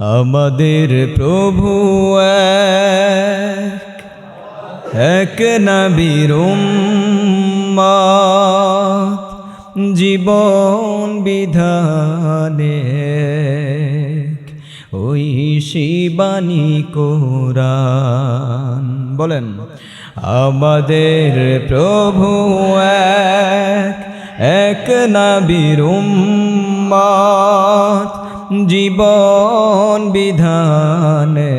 আমাদের প্রভু এক নবীর জীবন বিধানে ওই শিবানী কোরআন, বলেন, আমাদের প্রভু এক এক নবীর উম্মত, জীবন বিধানে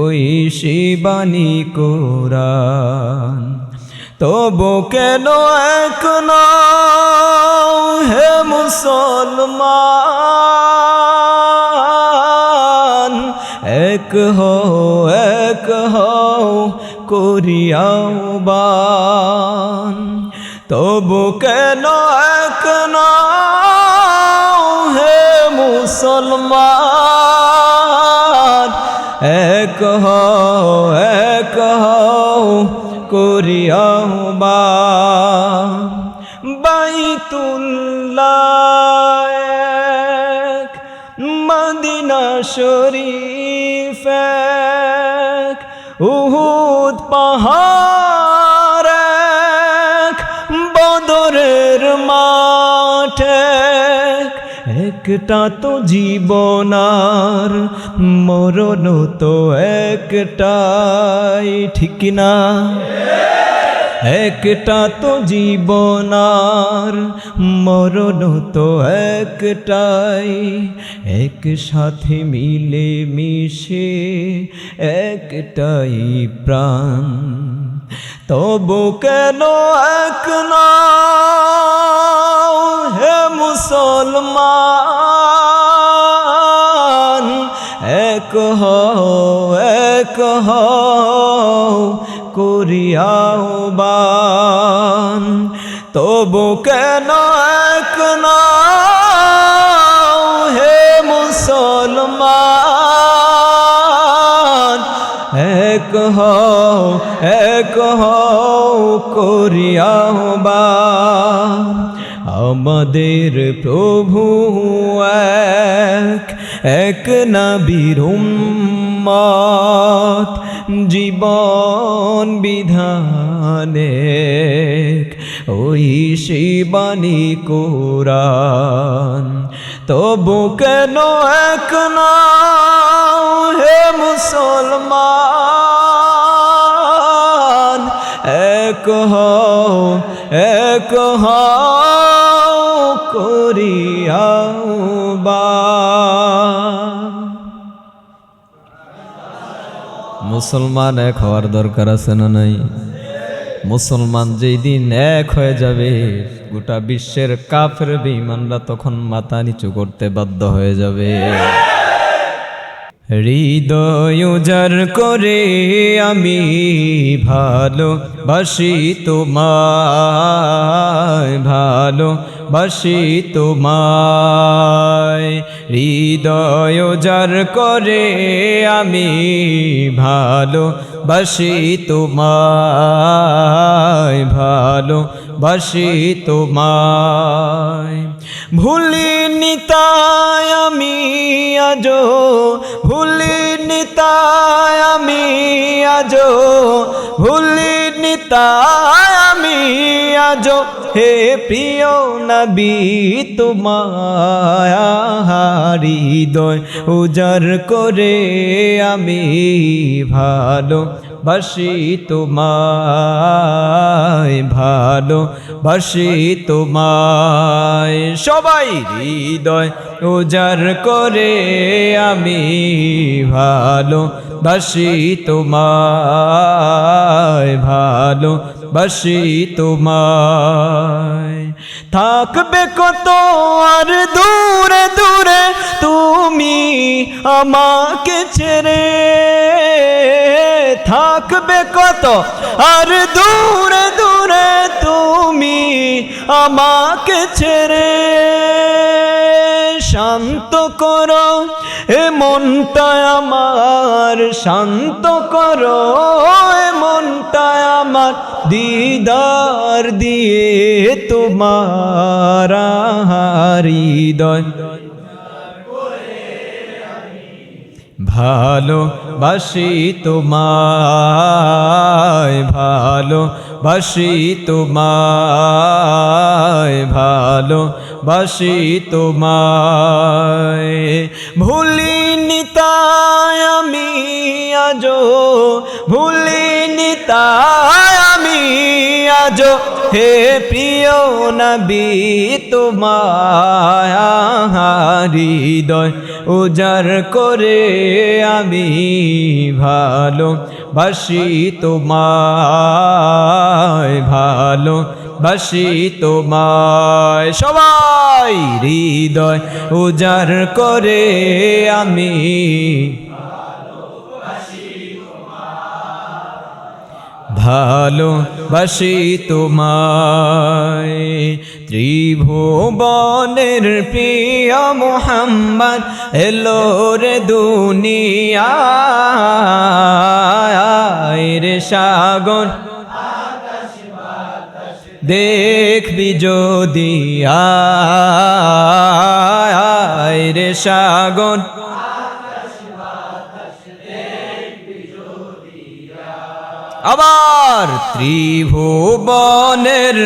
ওই শিবানী কোরআন। তবু কেন এক হে মুসলমান? এক হো এক হও করিয়াও বান তবু কেন এক নাও হে মুসলমান? এক হও এক হও, করিয়াও বান বাইতুল্লাহ মদিনা শরীফ। একটা তো জীবনার মরণ তো একটাই, ঠিক না? একটা তো জীবনার মরণ তো একটাই এক সাথে মিলে মিশে একটাই প্রাণ। তবু কেন এক না? মুসলমান। এক হও এক হও বান। তবু কেন এক না হে মুসলমান? এক হও এক হও, করিয়াও আমাদের প্রভু এক এক নবীর উম্মত, জীবন বিধানে ওই শিবানী কোরআন তবু কেন এক নাও হে মুসলমান? এক হও এক হও মুসলমান এক হওয়ার দরকার আছে না নাই? মুসলমান যেই দিন এক হয়ে যাবে, গোটা বিশ্বের কাফের বেঈমানরা তখন মাথা নিচু করতে বাধ্য হয়ে যাবে। হৃদয় উজাড় করে আমি ভালো বাসি তোমায় ভালো বাসি তোমায়। হৃদয় উজাড় করে আমি ভালো বাসি তোমায় ভালো বাসি তোমায়। ভুলিনি তাই আমি আজো ভুলিনি তাই আমি আজো ভুলিনি তাই আমি আজো হে প্রিয় নবী তোমার হৃদয় উজাড় করে আমি ভালো বাসি তোমায়, ভালো বাসি তোমায়। সবাই হৃদয় উজার করে, আমি ভালো বাসি তোমায়, ভালো বাসি তোমায়। থাকবে কত আর দূরে দূরে তুমি আমাকে ছেড়ে। থাকবে কত? আর দূরে দূরে তুমি আমাকে ছেড়ে শান্ত করো, এ মনটা আমার শান্ত করো, এ মনটা আমার দিদার দিয়ে তোমার হৃদয়। ভালো, বাসি তোমায় ভালো, বাসি তোমায় ভালো, বাসি তোমায়। ভুলিনি তাই আমি আজো ভুলিনি তাই আমি আজো হে প্রিয় নবী, তোমায় হৃদয় উজার করে আমি ভালো, বাসি তোমায় ভালো, বাসি তোমায় সবাই হৃদয়। উজার করে আমি ভালো বাসি তোমায়। ত্রিভুবনের প্রিয় মোহাম্মদ এলো রে দুনিয়ায়। রে সাগর, দেখবি যদি আয়। রে সাগর আবার ত্রিভুবনের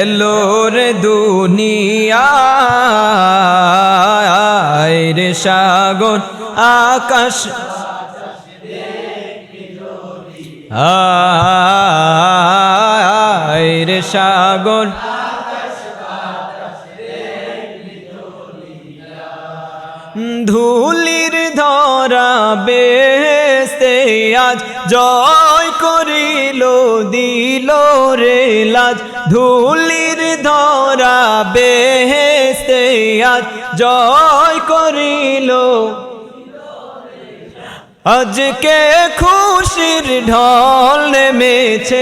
এলো রে দুনিয়ায় রে সাগর আকাশ। রে সাগর। ধুলির ধরা বেস্তে আজ জয় করিল, দিল রে লাজ। ধুলির ধরা বেস্তে আজ জয় করিল। আজকে খুশির ঢল নেমেছে,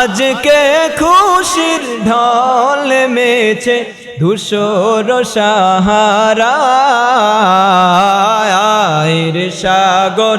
আজকে খুশির ঢল নেমেছে ধূসর সাহারা সাগর।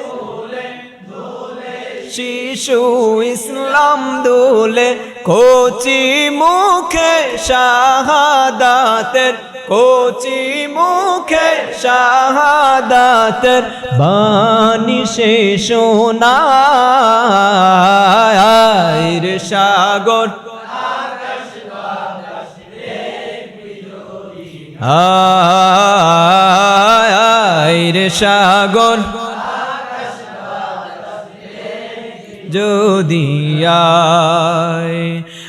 শিশু ইসলাম দোলে কোচি মুখে শাহাদাতের, কোচি মুখে শাহাদাতের বাণী সে সোনার সাগর। আয়ের সাগর। যদি আয়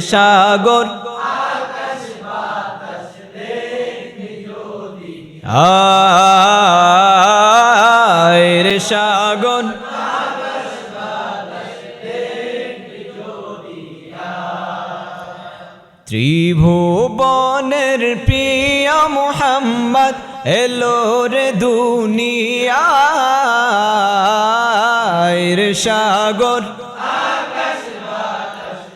সাগর। আয় রে সাগর। ত্রিভুবনের প্রিয় মোহাম্মদ এলো রে দুনিয়ার সাগর।